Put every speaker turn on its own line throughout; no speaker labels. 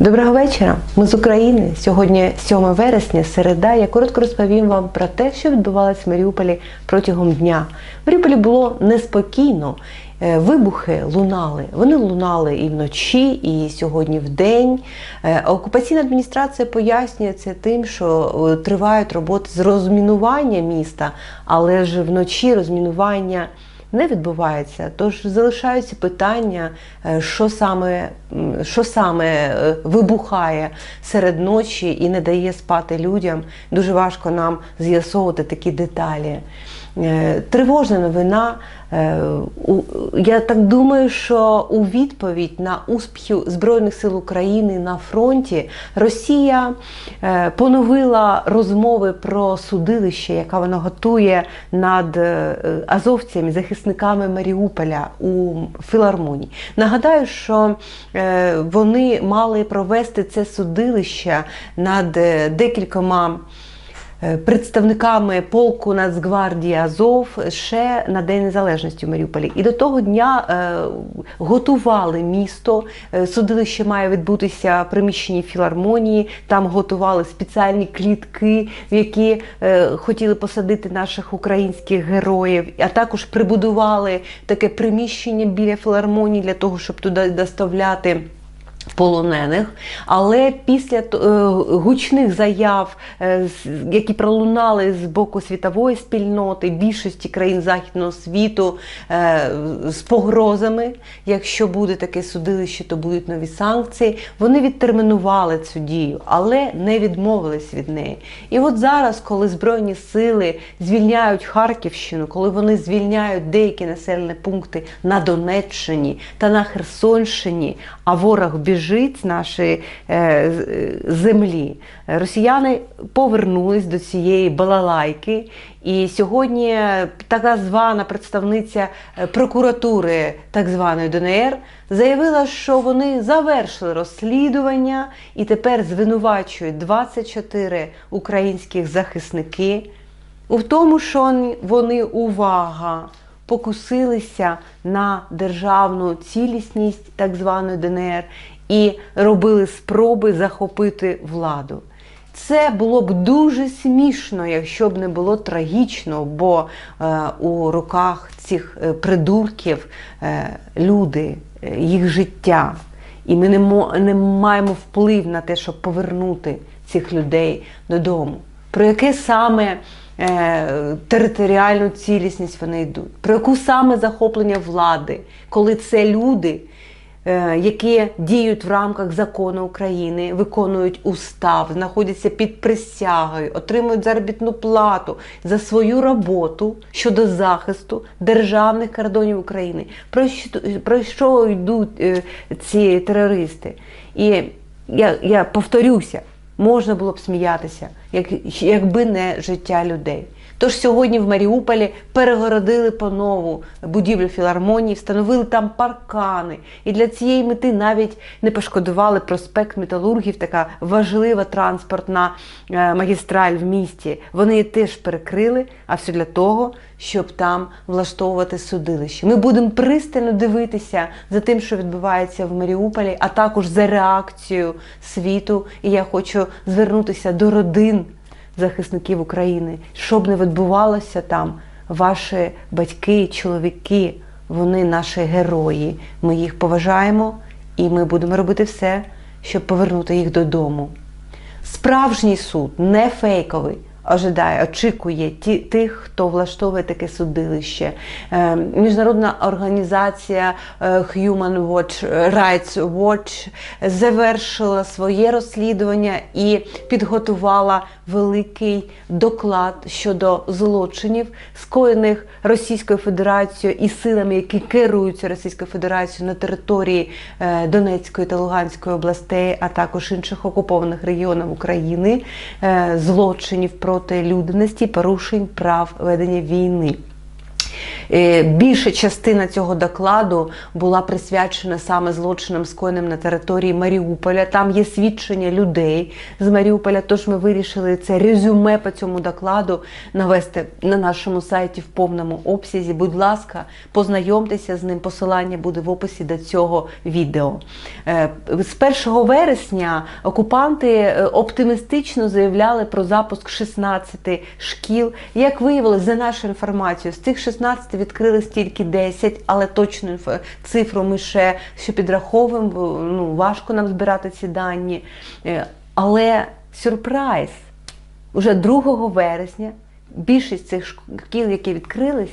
Доброго вечора. Ми з України. Сьогодні 7 вересня, середа. Я коротко розповім вам про те, що відбувалося в Маріуполі протягом дня. В Маріуполі було неспокійно. Е, Вибухи лунали. Вони лунали і вночі, і сьогодні в день. Е, Окупаційна адміністрація пояснює це тим, що е, тривають роботи з розмінування міста, але ж вночі розмінування не відбувається. Тож залишаються питання, е, що саме, що саме е, вибухає серед ночі і не дає спати людям. Дуже важко нам з'ясовувати такі деталі. Е, Тривожна новина. Е, Я так думаю, що у відповідь на успіхи Збройних сил України на фронті Росія е, поновила розмови про судилище, яке вона готує над азовцями, захисниками Маріуполя у філармонії. Нагадаю, що вони мали провести це судилище над декількома. Е, представниками полку Нацгвардії Азов ще на День Незалежності в Маріуполі. І до того дня е, готували місто. Е, Судилище має відбутися в приміщенні філармонії. Там готували спеціальні клітки, в які хотіли посадити наших українських героїв, а також прибудували таке приміщення біля філармонії для того, щоб туди доставляти полонених, але після е, гучних заяв, е, які пролунали з боку світової спільноти, більшості країн західного світу е, з погрозами, якщо буде таке судилище, то будуть нові санкції. Вони відтермінували цю дію, але не відмовились від неї. І от зараз, коли збройні сили звільняють Харківщину, коли вони звільняють деякі населені пункти на Донеччині та на Херсонщині, а ворог біжить з нашої е, е, землі. Росіяни повернулись до цієї балалайки. І сьогодні така звана представниця е, прокуратури так званої ДНР заявила, що вони завершили розслідування і тепер звинувачують 24 українських захисники у тому, що вони увага покусилися на державну цілісність так званої ДНР і робили спроби захопити владу. Це було б дуже смішно, якщо б не було трагічно, бо е, у руках цих е, придурків е, люди, е, їх життя. І ми не, не маємо вплив на те, щоб повернути цих людей додому. Про яке саме територіальну цілісність вони йдуть? Про яку саме захоплення влади, коли це люди, е, які діють в рамках закону України, виконують устав, знаходяться під присягою, отримують заробітну плату за свою роботу щодо захисту державних кордонів України. Про що, про що йдуть е, ці терористи? І я, я повторюся, можна було б сміятися, як, якби не життя людей. Тож сьогодні в Маріуполі перегородили по-нову будівлю філармонії, встановили там паркани. І для цієї мети навіть не пошкодували проспект металургів, така важлива транспортна е, магістраль в місті. Вони її теж перекрили, а все для того, щоб там влаштовувати судилище. Ми будемо пристально дивитися за тим, що відбувається в Маріуполі, а також за реакцією світу. І я хочу звернутися до родин захисників України. Що б не відбувалося там, ваші батьки, чоловіки, вони наші герої. Ми їх поважаємо і ми будемо робити все, щоб повернути їх додому. Справжній суд, не фейковий, ожидає, очікує ті, тих, хто влаштовує таке судилище. Е, Міжнародна організація е, Human Watch, Rights Watch завершила своє розслідування і підготувала великий доклад щодо злочинів, скоєних Російською Федерацією і силами, які керуються Російською Федерацією на території е, Донецької та Луганської областей, а також інших окупованих регіонів України, е, злочинів проти людяності, порушень прав ведення війни. Е, Більша частина цього докладу була присвячена саме злочинам, скоєним на території Маріуполя. Там є свідчення людей з Маріуполя. Тож ми вирішили це резюме по цьому докладу навести на нашому сайті в повному обсязі. Будь ласка, познайомтеся з ним. Посилання буде в описі до цього відео. Е, З 1 вересня окупанти е, оптимістично заявляли про запуск 16 шкіл. Як виявилось, за нашою інформацією, з цих 16 відкрились тільки 10, але точну цифру ми ще, ще підраховуємо. бо, Ну, важко нам збирати ці дані. Е, Але сюрприз, уже 2 вересня більшість цих шкіл, які відкрились,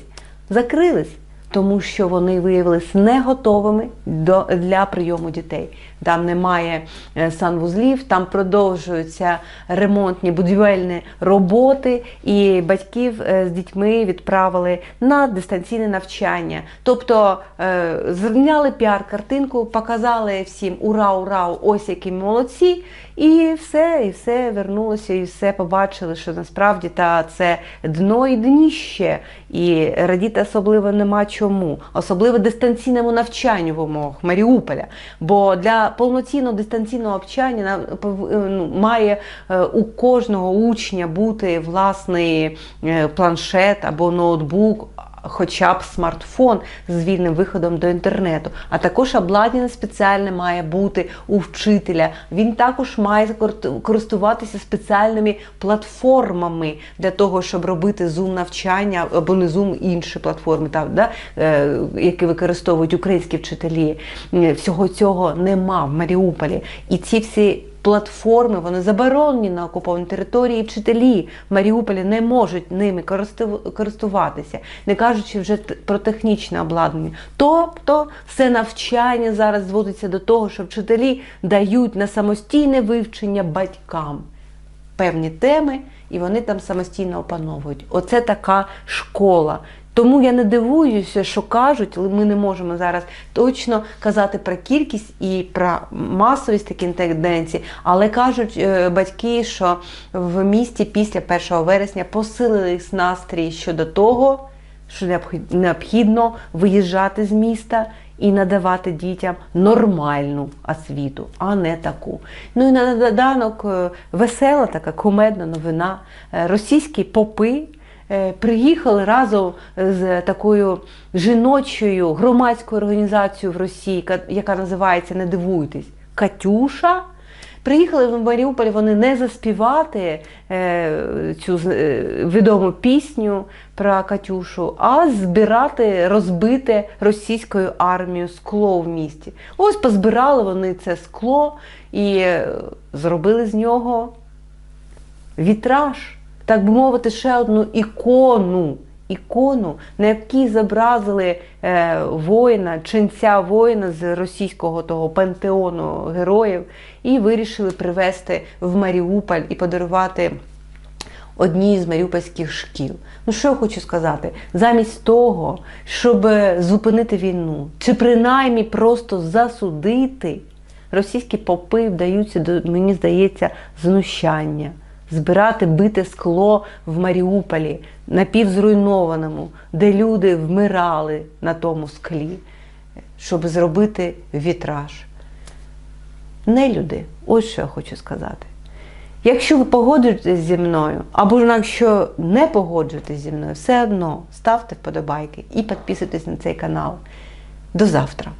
закрились, тому що вони виявилися не готовими до, для прийому дітей. Там немає е, санвузлів, там продовжуються ремонтні будівельні роботи, і батьків е, з дітьми відправили на дистанційне навчання. Тобто е, зняли піар-картинку, показали всім ура, ура, ось які молодці, і все, і все вернулося, і все побачили, що насправді та це дно і дніще. І радіти особливо нема чому, особливо дистанційному навчанню в умовах Маріуполя. Бо для повноцінного дистанційного навчання е, ну, має е, у кожного учня бути власний е, планшет або ноутбук. Хоча б смартфон з вільним виходом до інтернету, а також обладнання спеціальне має бути у вчителя. Він також має кор- користуватися спеціальними платформами для того, щоб робити зум навчання або не зум інші платформи, так, да, е, які використовують українські вчителі. Всього цього нема в Маріуполі. І ці всі платформи вони заборонені на окупованій території. і Вчителі в Маріуполі не можуть ними користуватися, не кажучи вже про технічне обладнання. Тобто все навчання зараз зводиться до того, що вчителі дають на самостійне вивчення батькам певні теми, і вони там самостійно опановують. Оце така школа. Тому я не дивуюся, що кажуть, але ми не можемо зараз точно казати про кількість і про масовість таких тенденцій, але кажуть е, батьки, що в місті після 1 вересня посилились настрій щодо того, що необхід- необхідно виїжджати з міста і надавати дітям нормальну освіту, а не таку. Ну і на доданок е, весела така кумедна новина. Е, Російські попи приїхали разом з такою жіночою громадською організацією в Росії, яка називається Не дивуйтесь Катюша. Приїхали в Маріуполь вони не заспівати е, цю е, відому пісню про Катюшу, а збирати розбите російською армією скло в місті. Ось позбирали вони це скло і е, зробили з нього вітраж, так би мовити, ще одну ікону. Ікону, на якій зобразили е, воїна, ченця воїна з російського того пантеону героїв, і вирішили привезти в Маріуполь і подарувати одній з маріупольських шкіл. Ну що я хочу сказати? Замість того, щоб зупинити війну, чи принаймні просто засудити, російські попи вдаються мені здається, знущання. Збирати бите скло в Маріуполі, напівзруйнованому, де люди вмирали на тому склі, щоб зробити вітраж. Не люди, ось що я хочу сказати. Якщо ви погоджуєтесь зі мною, або ж якщо не погоджуєтесь зі мною, все одно ставте вподобайки і підписуйтесь на цей канал. До завтра!